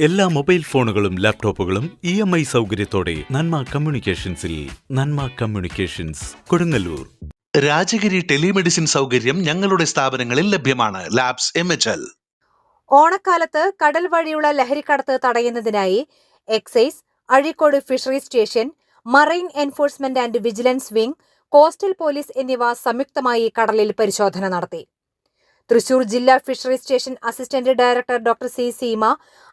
എല്ലാ മൊബൈൽ ഫോണുകളും ലാപ്ടോപ്പുകളും ഇ എം ഐ സൗകര്യത്തോടെ നന്മ കമ്മ്യൂണിക്കേഷൻസിൽ നന്മ കമ്മ്യൂണിക്കേഷൻസ് കൊടുങ്ങല്ലൂർ. രാജഗിരി ടെലിമെഡിസിൻ സൗകര്യം ഞങ്ങളുടെ സ്ഥാപനങ്ങളിൽ ലഭ്യമാണ്. Labs M H L. ഓണക്കാലത്ത് കടൽ വഴിയുള്ള ലഹരിക്കടത്ത് തടയുന്നതിനായി excise Azhikode fisheries station marine enforcement and vigilance wing coastal police എന്നിവ സംയുക്തമായി കടലിൽ പരിശോധന നടത്തി. തൃശൂർ ജില്ലാ fisheries station assistant director doctor C Seema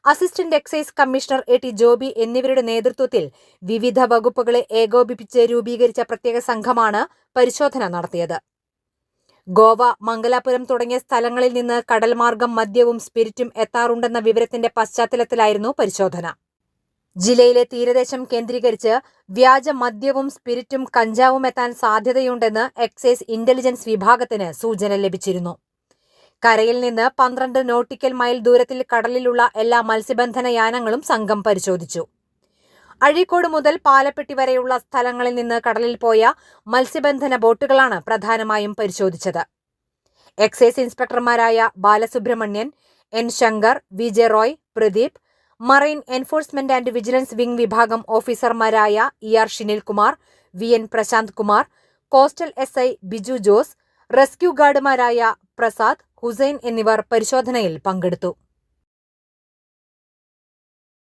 assistant excise commissioner A T Joby എന്നിവരുടെ നേതൃത്വത്തിൽ വിവിധ വകുപ്പുകളെ ഏകോപിപ്പിച്ച് രൂപീകരിച്ച പ്രത്യേക സംഘമാണ് പരിശോധന നടത്തിയത്. ഗോവ മംഗലാപുരം തുടങ്ങിയ സ്ഥലങ്ങളിൽ നിന്ന് കടൽമാർഗം മദ്യവും സ്പിരിറ്റും എത്താറുണ്ടെന്ന വിവരത്തിന്റെ പശ്ചാത്തലത്തിലായിരുന്നു പരിശോധന. ജില്ലയിലെ തീരദേശം കേന്ദ്രീകരിച്ച് വ്യാജ മദ്യവും സ്പിരിറ്റും കഞ്ചാവും എത്താൻ സാധ്യതയുണ്ടെന്ന് എക്സൈസ് ഇന്റലിജൻസ് വിഭാഗത്തിന് സൂചന ലഭിച്ചിരുന്നു. കരയിൽ നിന്ന് പന്ത്രണ്ട് നോട്ടിക്കൽ മൈൽ ദൂരത്തിൽ കടലിലുള്ള എല്ലാ മത്സ്യബന്ധന യാനങ്ങളും സംഘം പരിശോധിച്ചു. അഴീക്കോട് മുതൽ പാലപ്പെട്ടി വരെയുള്ള സ്ഥലങ്ങളിൽ നിന്ന് കടലിൽ പോയ മത്സ്യബന്ധന ബോട്ടുകളാണ് പ്രധാനമായും പരിശോധിച്ചത്. Excise ഇൻസ്പെക്ടർമാരായ Balasubramanian N Shankar V J Roy Pradeep marine enforcement and vigilance wing വിഭാഗം ഓഫീസർമാരായ E R Shinilkumar V N Prashanth Kumar coastal S I Biju Jose rescue ഗാർഡുമാരായ Prasad Hussain എന്നിവർ പരിശോധനയിൽ പങ്കെടുത്തു.